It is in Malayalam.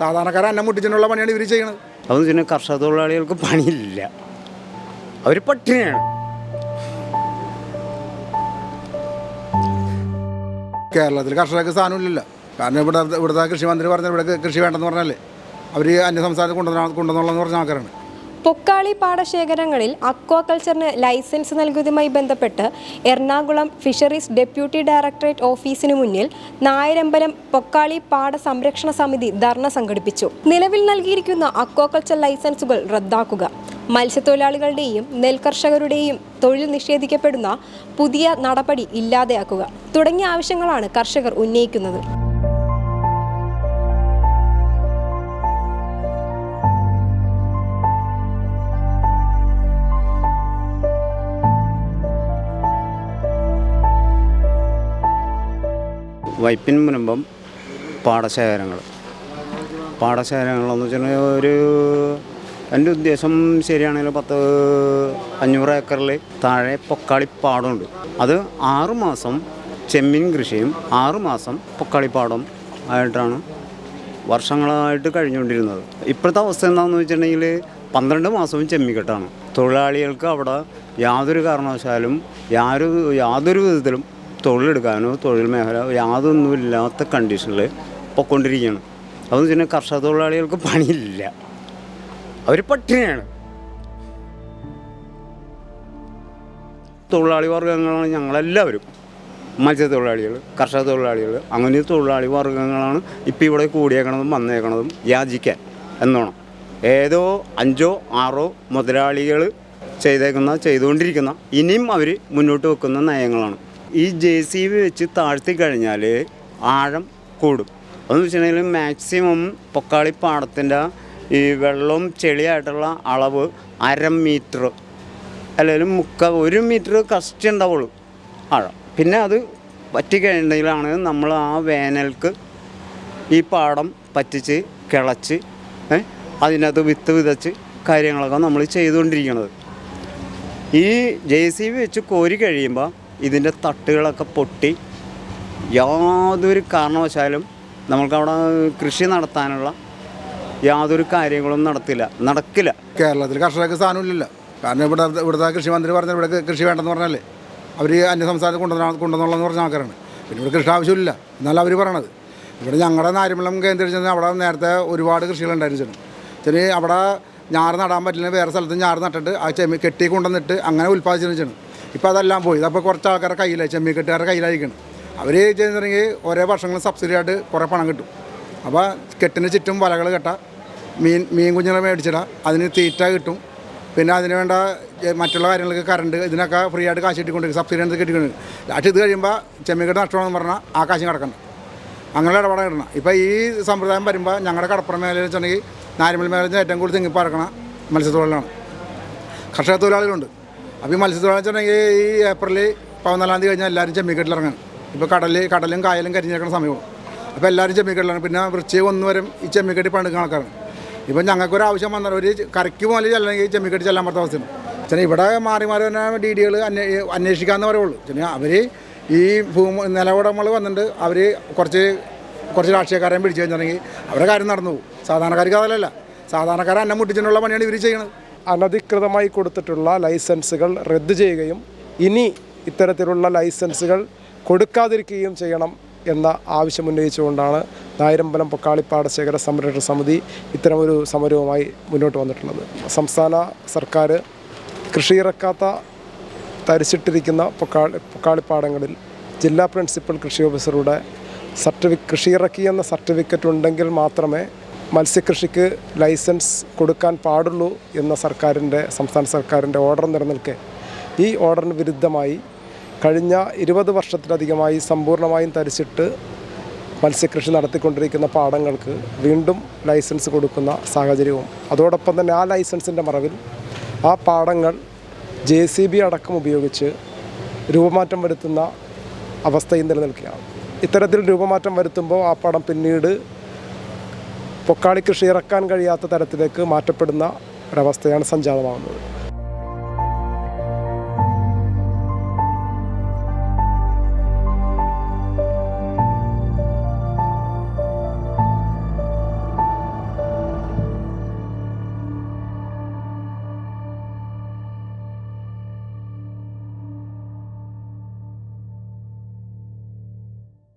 സാധാരണക്കാരെ അന്നം മുട്ടിച്ചിട്ടുള്ള പണിയാണ് ഇവർ ചെയ്യണത്. അതെന്ന് വെച്ചാൽ കർഷക തൊഴിലാളികൾക്ക് പണിയില്ല. അവർ പട്ടിണിയാണ്. കേരളത്തിൽ കർഷകർക്ക് സ്ഥാനമില്ലല്ലോ കാരണം ഇവിടെ ഇവിടുത്തെ കൃഷിമന്ത്രി പറഞ്ഞ ഇവിടെ കൃഷി വേണ്ടെന്ന് പറഞ്ഞല്ലേ അവർ അന്യ സംസ്ഥാനത്ത് കൊണ്ടുവന്ന കൊണ്ടുവന്നുള്ളതെന്ന് പറഞ്ഞ ആൾക്കാരാണ്. പൊക്കാളി പാടശേഖരങ്ങളിൽ അക്വാകൾച്ചറിന് ലൈസൻസ് നൽകിയതുമായി ബന്ധപ്പെട്ട് എറണാകുളം ഫിഷറീസ് ഡെപ്യൂട്ടി ഡയറക്ടറേറ്റ് ഓഫീസിന് മുന്നിൽ നായരമ്പലം പൊക്കാളി പാട സംരക്ഷണ സമിതി ധർണ സംഘടിപ്പിച്ചു. നിലവിൽ നൽകിയിരിക്കുന്ന അക്വാകൾച്ചർ ലൈസൻസുകൾ റദ്ദാക്കുക. മത്സ്യത്തൊഴിലാളികളുടെയും നെൽകർഷകരുടെയും തൊഴിൽ നിഷേധിക്കപ്പെടുന്ന പുതിയ നടപടി ഇല്ലാതെയാക്കുക തുടങ്ങിയ ആവശ്യങ്ങളാണ് കർഷകർ ഉന്നയിക്കുന്നത്. വൈപ്പിൻ മുനമ്പം പാടശേഖരങ്ങൾ. പാടശേഖരങ്ങളെന്ന് വെച്ചിട്ടുണ്ടെങ്കിൽ ഒരു എന്റെ ഉദ്ദേശം ശരിയാണെങ്കിൽ പത്ത് അഞ്ഞൂറ് ഏക്കറിൽ താഴെ പൊക്കാളിപ്പാടമുണ്ട്. അത് ആറുമാസം ചെമ്മീൻ കൃഷിയും ആറുമാസം പൊക്കാളിപ്പാടം ആയിട്ടാണ് വർഷങ്ങളായിട്ട് കഴിഞ്ഞുകൊണ്ടിരുന്നത്. ഇപ്പോഴത്തെ അവസ്ഥ എന്താണെന്ന് വെച്ചിട്ടുണ്ടെങ്കിൽ പന്ത്രണ്ട് മാസവും ചെമ്മിക്കെട്ടാണ് തൊഴിലാളികൾക്ക് അവിടെ യാതൊരു കാരണവശാലും യാതൊരു യാതൊരു വിധത്തിലും തൊഴിലെടുക്കാനോ തൊഴിൽ മേഖല യാതൊന്നും ഇല്ലാത്ത കണ്ടീഷനിൽ പൊക്കൊണ്ടിരിക്കുകയാണ്. അതെന്ന് പിന്നെ കർഷക തൊഴിലാളികൾക്ക് പണിയില്ല. അവർ പട്ടിണിയാണ്. തൊഴിലാളി വർഗങ്ങളാണ് ഞങ്ങളെല്ലാവരും. മത്സ്യത്തൊഴിലാളികൾ കർഷക തൊഴിലാളികൾ അങ്ങനെ തൊഴിലാളി വർഗങ്ങളാണ് ഇപ്പോൾ ഇവിടെ കൂടിയേക്കണതും വന്നേക്കണതും യാചിക്കാൻ എന്നോണം. ഏതോ അഞ്ചോ ആറോ മുതലാളികൾ ചെയ്തേക്കുന്ന ചെയ്തുകൊണ്ടിരിക്കുന്ന ഇനിയും അവർ മുന്നോട്ട് വെക്കുന്ന നയങ്ങളാണ്. ഈ ജെ സി ബി വെച്ച് താഴ്ത്തി കഴിഞ്ഞാൽ ആഴം കൂടും. അതെന്ന് വെച്ചിട്ടുണ്ടെങ്കിൽ മാക്സിമം പൊക്കാളി പാടത്തിന്റെ ഈ വെള്ളവും ചെളിയായിട്ടുള്ള അളവ് അര മീറ്റർ അല്ലെങ്കിൽ മുക്ക ഒരു മീറ്റർ കഷ്ടി ഉണ്ടാവുള്ളൂ ആഴം. പിന്നെ അത് പറ്റിക്കഴിഞ്ഞിട്ടുണ്ടെങ്കിലാണ് നമ്മൾ ആ വേനൽക്ക് ഈ പാടം പറ്റിച്ച് കിളച്ച് അതിനകത്ത് വിത്ത് വിതച്ച് കാര്യങ്ങളൊക്കെ നമ്മൾ ചെയ്തുകൊണ്ടിരിക്കുന്നത്. ഈ ജെ സി ബി വെച്ച് കോരി കഴിയുമ്പോൾ ഇതിന്റെ തട്ടുകളൊക്കെ പൊട്ടി. യാതൊരു കാരണവശാലും നമുക്കവിടെ കൃഷി നടത്താനുള്ള യാതൊരു കാര്യങ്ങളും നടത്തില്ല. നടക്കില്ല. കേരളത്തിൽ കർഷകർക്ക് സ്ഥാനമില്ല കാരണം ഇവിടെ ഇവിടുത്തെ കൃഷിമന്ത്രി പറഞ്ഞ ഇവിടെ കൃഷി വേണ്ടെന്ന് പറഞ്ഞല്ലേ അവർ അന്യ സംസ്ഥാനത്ത് കൊണ്ടുവന്ന കൊണ്ടുവന്നുള്ളതെന്ന് പറഞ്ഞ ആൾക്കാരാണ്. പിന്നെ ഇവിടെ കൃഷി ആവശ്യമില്ല. എന്നാലും അവർ പറയണത്. ഇവിടെ ഞങ്ങളുടെ നാരിമലം കേന്ദ്രീകരിച്ചാൽ അവിടെ നേരത്തെ ഒരുപാട് കൃഷികളുണ്ടായിരുന്നു ചെറിയ അവിടെ ഞാറ് നടാൻ പറ്റില്ല വേറെ സ്ഥലത്ത് ഞാറ് നട്ടിട്ട് ആ ചെമി കെട്ടി കൊണ്ടുവന്നിട്ട് അങ്ങനെ ഉൽപ്പാദിച്ചിരുന്നു. ഇപ്പോൾ അതെല്ലാം പോയി. അപ്പോൾ കുറച്ച് ആൾക്കാരുടെ കയ്യിലായി. ചെമ്മിക്കെട്ടുകാരുടെ കയ്യിലായിരിക്കണം. അവർ ചെയ്തിട്ടുണ്ടെങ്കിൽ ഓരോ വർഷങ്ങളും സബ്സിഡി ആയിട്ട് കുറേ പണം കിട്ടും. അപ്പോൾ കെട്ടിന് ചുറ്റും വലകൾ കെട്ടാം. മീൻ മീൻ കുഞ്ഞുങ്ങളെ മേടിച്ചിടാം. അതിന് തീറ്റ കിട്ടും. പിന്നെ അതിന് വേണ്ട മറ്റുള്ള കാര്യങ്ങൾക്ക് കറണ്ട് ഇതിനൊക്കെ ഫ്രീ ആയിട്ട് കാശ് കിട്ടിക്കൊണ്ട് സബ്സിഡി എടുത്ത് കിട്ടിക്കൊണ്ട് ലാസ്റ്റ് ഇത് കഴിയുമ്പോൾ ചെമ്മീൻകെട്ട് നഷ്ടമാണെന്ന് പറഞ്ഞാൽ ആ കാശ് കിടക്കണം അങ്ങനെ ഇടപാട് കിട്ടണം ഇപ്പോൾ ഈ സമ്പ്രദായം വരുമ്പോൾ ഞങ്ങളുടെ കടപ്പുറം മേഖലയിൽ വെച്ചിട്ടുണ്ടെങ്കിൽ നാരിമൽ മേഖലയിൽ ഏറ്റവും കൂടുതൽ തിങ്ങിപ്പറക്കണം മത്സ്യത്തൊഴിലാണ് കർഷക തൊഴിലാളികളുണ്ട്. അപ്പോൾ ഈ മത്സ്യത്തൊഴിലാളി വെച്ചിട്ടുണ്ടെങ്കിൽ ഈ ഏപ്രിൽ പതിനാലാം തീയതി കഴിഞ്ഞാൽ എല്ലാവരും ചെമ്മിക്കെട്ടിലിറങ്ങാൻ ഇപ്പോൾ കടലിൽ കടലും കായലും കരിഞ്ഞേക്കുന്ന സമയവും. അപ്പോൾ എല്ലാവരും ചെമ്മിക്കെട്ടിലാണ് പിന്നെ വൃശ്ചികം ഒന്ന് വരും. ഈ ചെമ്മിക്കെട്ടി പണിക്കുന്ന ആൾക്കാരാണ്. ഇപ്പം ഞങ്ങൾക്കൊരു ആവശ്യം വന്നാൽ ഒരു കരയ്ക്ക് പോലെ ചെല്ലണമെങ്കിൽ ചെമ്മിക്കെട്ടി ചെല്ലാൻ പറ്റാത്ത അവസ്ഥയാണ്. ചെന്നാൽ ഇവിടെ മാറി മാറി തന്നെ ഡി ഡികൾ അന്വേ അന്വേഷിക്കാമെന്ന് പറയുള്ളൂ. ചില അവർ ഈ ഭൂമി നിലവിടങ്ങൾ വന്നിട്ട് അവർ കുറച്ച് കുറച്ച് രാഷ്ട്രീയക്കാരെയും പിടിച്ചു കഴിഞ്ഞിട്ടുണ്ടെങ്കിൽ അവരുടെ കാര്യം നടന്നു പോകും. സാധാരണക്കാർക്ക് അതല്ല സാധാരണക്കാരെ അന്നം മുട്ടിച്ചിട്ടുള്ള പണിയാണ് ഇവർ ചെയ്യണത്. അനധികൃതമായി കൊടുത്തിട്ടുള്ള ലൈസൻസുകൾ റദ്ദു ചെയ്യുകയും ഇനി ഇത്തരത്തിലുള്ള ലൈസൻസുകൾ കൊടുക്കാതിരിക്കുകയും ചെയ്യണം എന്ന ആവശ്യമുന്നയിച്ചുകൊണ്ടാണ് നായരമ്പലം നായരമ്പലം പൊക്കാളിപ്പാടശേഖര സംരക്ഷണ സമിതി ഇത്തരമൊരു സമരവുമായി മുന്നോട്ട് വന്നിട്ടുള്ളത്. സംസ്ഥാന സർക്കാർ കൃഷിയിറക്കാത്ത തരിച്ചിട്ടിരിക്കുന്ന പൊക്കാളി പൊക്കാളിപ്പാടങ്ങളിൽ ജില്ലാ പ്രിൻസിപ്പൽ കൃഷി ഓഫീസറുടെ സർട്ടിഫി കൃഷിയിറക്കിയെന്ന സർട്ടിഫിക്കറ്റ് ഉണ്ടെങ്കിൽ മാത്രമേ മത്സ്യകൃഷിക്ക് ലൈസൻസ് കൊടുക്കാൻ പാടുള്ളൂ എന്ന സർക്കാരിന്റെ സംസ്ഥാന സർക്കാരിന്റെ ഓർഡർ നിലനിൽക്കെ. ഈ ഓർഡറിന് വിരുദ്ധമായി കഴിഞ്ഞ ഇരുപത് വർഷത്തിലധികമായി സമ്പൂർണമായും തരിച്ചിട്ട് മത്സ്യകൃഷി നടത്തിക്കൊണ്ടിരിക്കുന്ന പാടങ്ങൾക്ക് വീണ്ടും ലൈസൻസ് കൊടുക്കുന്ന സാഹചര്യവും. അതോടൊപ്പം തന്നെ ആ ലൈസൻസിന്റെ മറവിൽ ആ പാടങ്ങൾ ജെ സി ബി അടക്കം ഉപയോഗിച്ച് രൂപമാറ്റം വരുത്തുന്ന അവസ്ഥയും നിലനിൽക്കുകയാണ്. ഇത്തരത്തിൽ രൂപമാറ്റം വരുത്തുമ്പോൾ ആ പാടം പിന്നീട് പൊക്കാളി കൃഷി ഇറക്കാൻ കഴിയാത്ത തരത്തിലേക്ക് മാറ്റപ്പെടുന്ന ഒരവസ്ഥയാണ് സംജാതമാകുന്നത്